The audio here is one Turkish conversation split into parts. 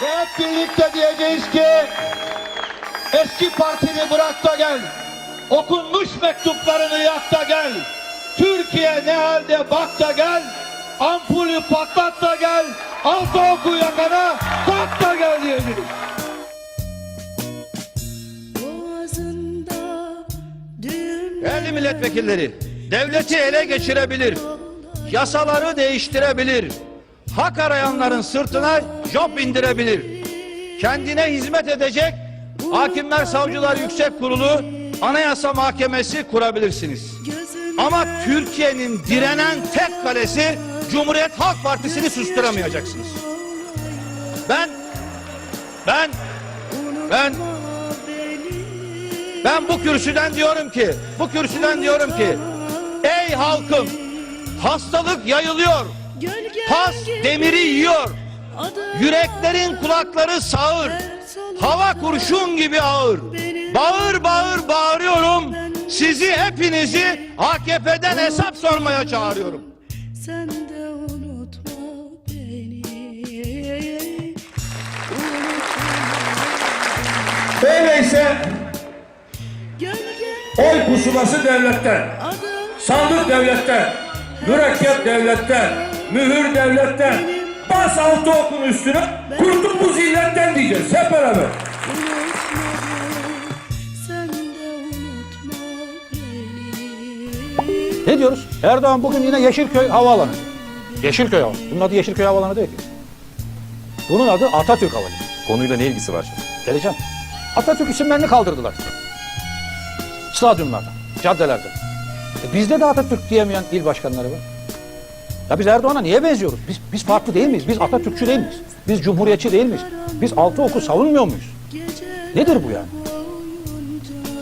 Hep birlikte diyeceğiz ki eski partini bırak da gel. Okunmuş mektuplarını yak da gel. Türkiye ne halde bak da gel. Ampulü patlat da gel. Altı oku yakana tak da gel düğüm Değerli milletvekilleri, devleti ele geçirebilir, yasaları değiştirebilir, hak arayanların sırtına job indirebilir, kendine hizmet edecek Hakimler Savcılar Yüksek Kurulu, Anayasa Mahkemesi kurabilirsiniz. Ama Türkiye'nin direnen tek kalesi Cumhuriyet Halk Partisi'ni susturamayacaksınız. Ben, ben, ben ben bu kürsüden diyorum ki, bu kürsüden diyorum ki, ey halkım, hastalık yayılıyor, pas demiri yiyor, yüreklerin kulakları sağır, hava kurşun gibi ağır. Bağır bağır bağırıyorum, sizi hepinizi AKP'den hesap sormaya çağırıyorum. Sen de unutma beni Öyleyse Gölge oy pusulası devletten, sandık devletten, mürekkep devletten, mühür devletten, bas altı okun üstüne, kurtup bu zilletten diyeceğiz hep beraber. Ne diyoruz? Erdoğan bugün yine Yeşilköy Havaalanı. Yeşilköy Havaalanı. Bunun adı Yeşilköy Havaalanı değil ki. Bunun adı Atatürk Havalimanı. Konuyla ne ilgisi var şimdi? Geleceğim. Atatürk isimlerini kaldırdılar. Stadyumlarda, caddelerde. E bizde de Atatürk diyemeyen il başkanları var. Ya biz Erdoğan'a niye benziyoruz? Biz, biz farklı değil miyiz? Biz Atatürkçü değil miyiz? Biz Cumhuriyetçi değil miyiz? Biz altı oku savunmuyor muyuz? Nedir bu yani?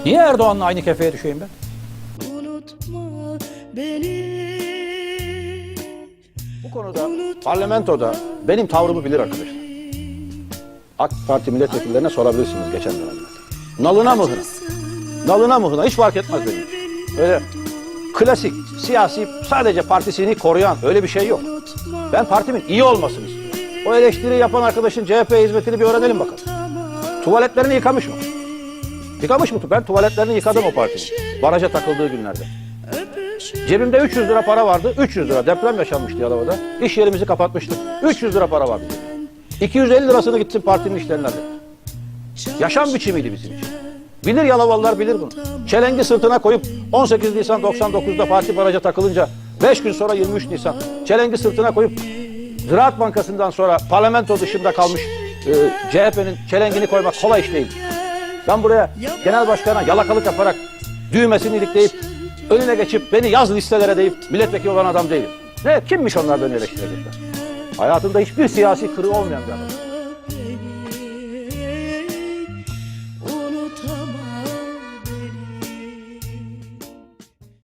Niye Erdoğan'la aynı kefeye düşeyim ben? Unutma beni Bu konuda parlamentoda benim tavrımı bilir arkadaşlar. AK Parti milletvekillerine sorabilirsiniz geçen dönemde. Nalına mıhına, nalına mıhına hiç fark etmez benim. Öyle klasik, siyasi, sadece partisini koruyan öyle bir şey yok. Ben partimin iyi olmasını istiyorum. O eleştiri yapan arkadaşın CHP hizmetini bir öğrenelim bakalım. Tuvaletlerini yıkamış mı? Yıkamış mı? Ben tuvaletlerini yıkadım o partinin. Baraja takıldığı günlerde. Cebimde 300 lira para vardı. 300 lira deprem yaşanmıştı Yalova'da. İş yerimizi kapatmıştık. 300 lira para vardı. 250 lirasını gitsin partinin işlerine. Yaşam biçimiydi bizim için. Bilir Yalovalılar bilir bunu. Çelengi sırtına koyup 18 Nisan 99'da Fatih Baraj'a takılınca 5 gün sonra 23 Nisan çelengi sırtına koyup Ziraat Bankası'ndan sonra parlamento dışında kalmış e, CHP'nin çelengini koymak kolay iş değil. Ben buraya genel başkana yalakalık yaparak düğmesini ilikleyip önüne geçip beni yaz listelere deyip milletvekili olan adam değilim. Ne kimmiş onlar beni eleştirecekler? Hayatında hiçbir siyasi kırığı olmayan bir adam.